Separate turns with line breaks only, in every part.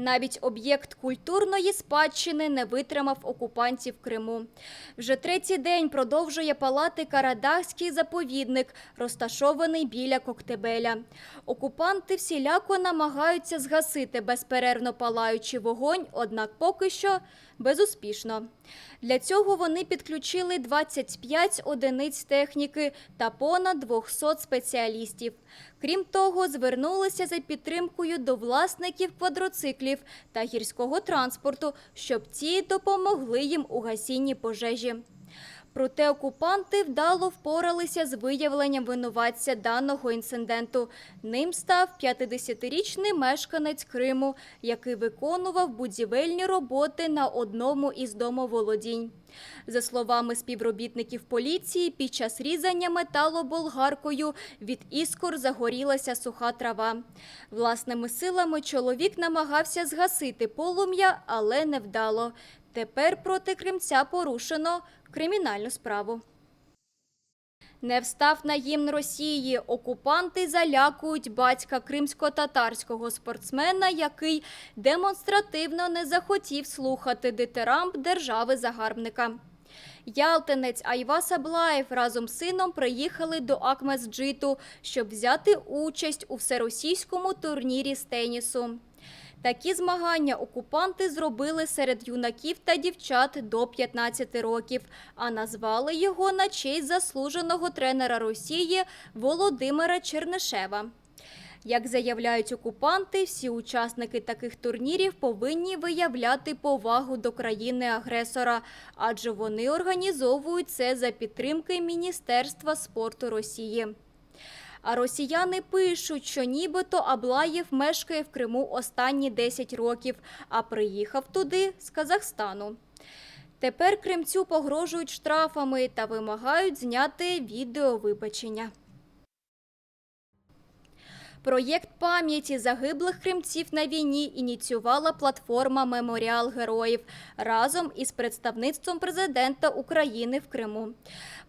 Навіть об'єкт культурної спадщини не витримав окупантів Криму. Вже третій день продовжує палати Карадахський заповідник, розташований біля Коктебеля. Окупанти всіляко намагаються згасити безперервно палаючий вогонь, однак поки що безуспішно. Для цього вони підключили 25 одиниць техніки та понад 200 спеціалістів. Крім того, звернулися за підтримкою до власників квадроциклів та гірського транспорту, щоб ці допомогли їм у гасінні пожежі. Проте окупанти вдало впоралися з виявленням винуватця даного інциденту. Ним став 50-річний мешканець Криму, який виконував будівельні роботи на одному із домоволодінь. За словами співробітників поліції, під час різання металу болгаркою від іскор загорілася суха трава. Власними силами чоловік намагався згасити полум'я, але невдало. Тепер проти кримця порушено кримінальну справу. Не встав на гімн Росії. Окупанти залякують батька кримсько-татарського спортсмена, який демонстративно не захотів слухати дитирамб держави-загарбника. Ялтинець Айвас Аблаєв разом з сином приїхали до Акмесджиту, щоб взяти участь у всеросійському турнірі з тенісу. Такі змагання окупанти зробили серед юнаків та дівчат до 15 років, а назвали його на честь заслуженого тренера Росії Володимира Чернишева. Як заявляють окупанти, всі учасники таких турнірів повинні виявляти повагу до країни-агресора, адже вони організовують це за підтримки Міністерства спорту Росії. А росіяни пишуть, що нібито Аблаєв мешкає в Криму останні 10 років, а приїхав туди з Казахстану. Тепер кримцю погрожують штрафами та вимагають зняти відеовибачення. Проєкт пам'яті загиблих кримців на війні ініціювала платформа Меморіал Героїв разом із представництвом президента України в Криму.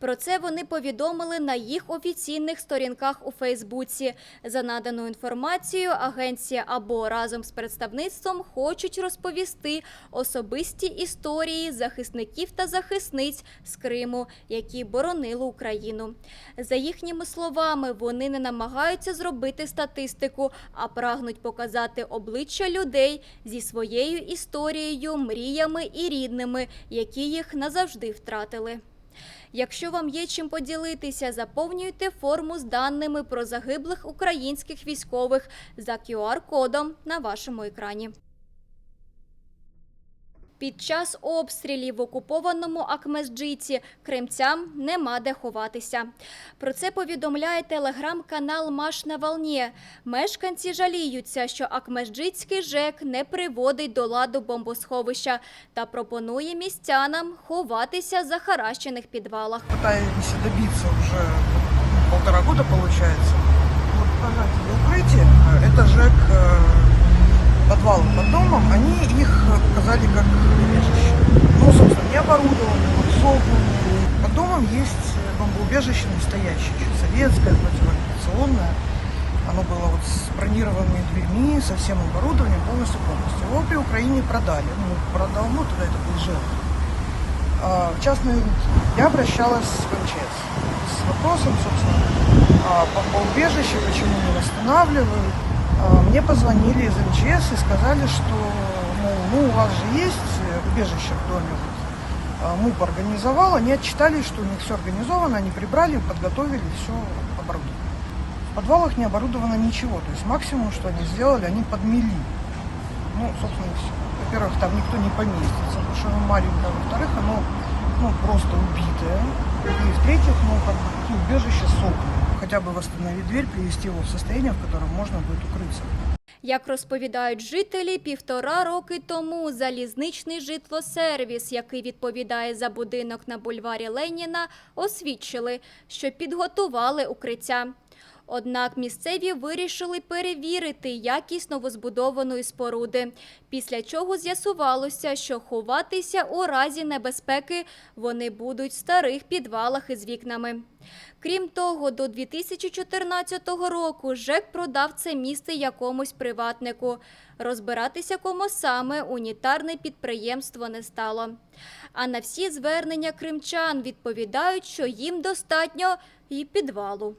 Про це вони повідомили на їх офіційних сторінках у Фейсбуці. За наданою інформацією, агенція або разом з представництвом хочуть розповісти особисті історії захисників та захисниць з Криму, які боронили Україну. За їхніми словами, вони не намагаються зробити статистику, а прагнуть показати обличчя людей зі своєю історією, мріями і рідними, які їх назавжди втратили. Якщо вам є чим поділитися, заповнюйте форму з даними про загиблих українських військових за QR-кодом на вашому екрані. Під час обстрілів в окупованому Акмесджиті кримцям нема де ховатися. Про це повідомляє телеграм-канал Маш на волні. Мешканці жаліються, що Акмесджитський ЖЕК не приводить до ладу бомбосховища та пропонує містянам ховатися в захаращених підвалах.
пытаемся добиться уже полтора года, получается. Вот показатели укрытия, э, это ЖЭК э, подвал под домом, они их показали как убежище. Ну, собственно, не оборудованы, вот согнанные. Под домом есть бомбоубежище настоящее, еще советское, противоавиационное. Оно было вот с бронированными дверьми, со всем оборудованием, полностью полностью. Его при Украине продали. Ну, продал, ну, тогда это был ЖЭК а, в частные руки. Я обращалась в МЧС с вопросом, собственно, а, по бомбоубежище, почему не восстанавливают. А, Мне позвонили из МЧС и сказали, что мол, ну, у вас же есть э, убежище в доме. А, МУП организовал, они отчитались, что у них все организовано, они прибрали, подготовили, все оборудовано. В подвалах не оборудовано ничего, то есть максимум, что они сделали, они подмели. Ну, собственно, все. Во-первых, там никто не поместится, потому что оно маленькое. Во-вторых, оно ну, просто убитое. И в-третьих, ну, как бы, такие убежища с окнами. Хотя бы восстановить дверь, привести его в состояние, в котором можно будет укрыться.
Як розповідають жителі, півтора роки тому залізничний житлосервіс, який відповідає за будинок на бульварі Леніна, освідчили, що підготували укриття. Однак місцеві вирішили перевірити якість новозбудованої споруди, після чого з'ясувалося, що ховатися у разі небезпеки вони будуть в старих підвалах із вікнами. Крім того, до 2014 року ЖЕК продав це місце якомусь приватнику. Розбиратися кому саме унітарне підприємство не стало. А на всі звернення кримчан відповідають, що їм достатньо і підвалу.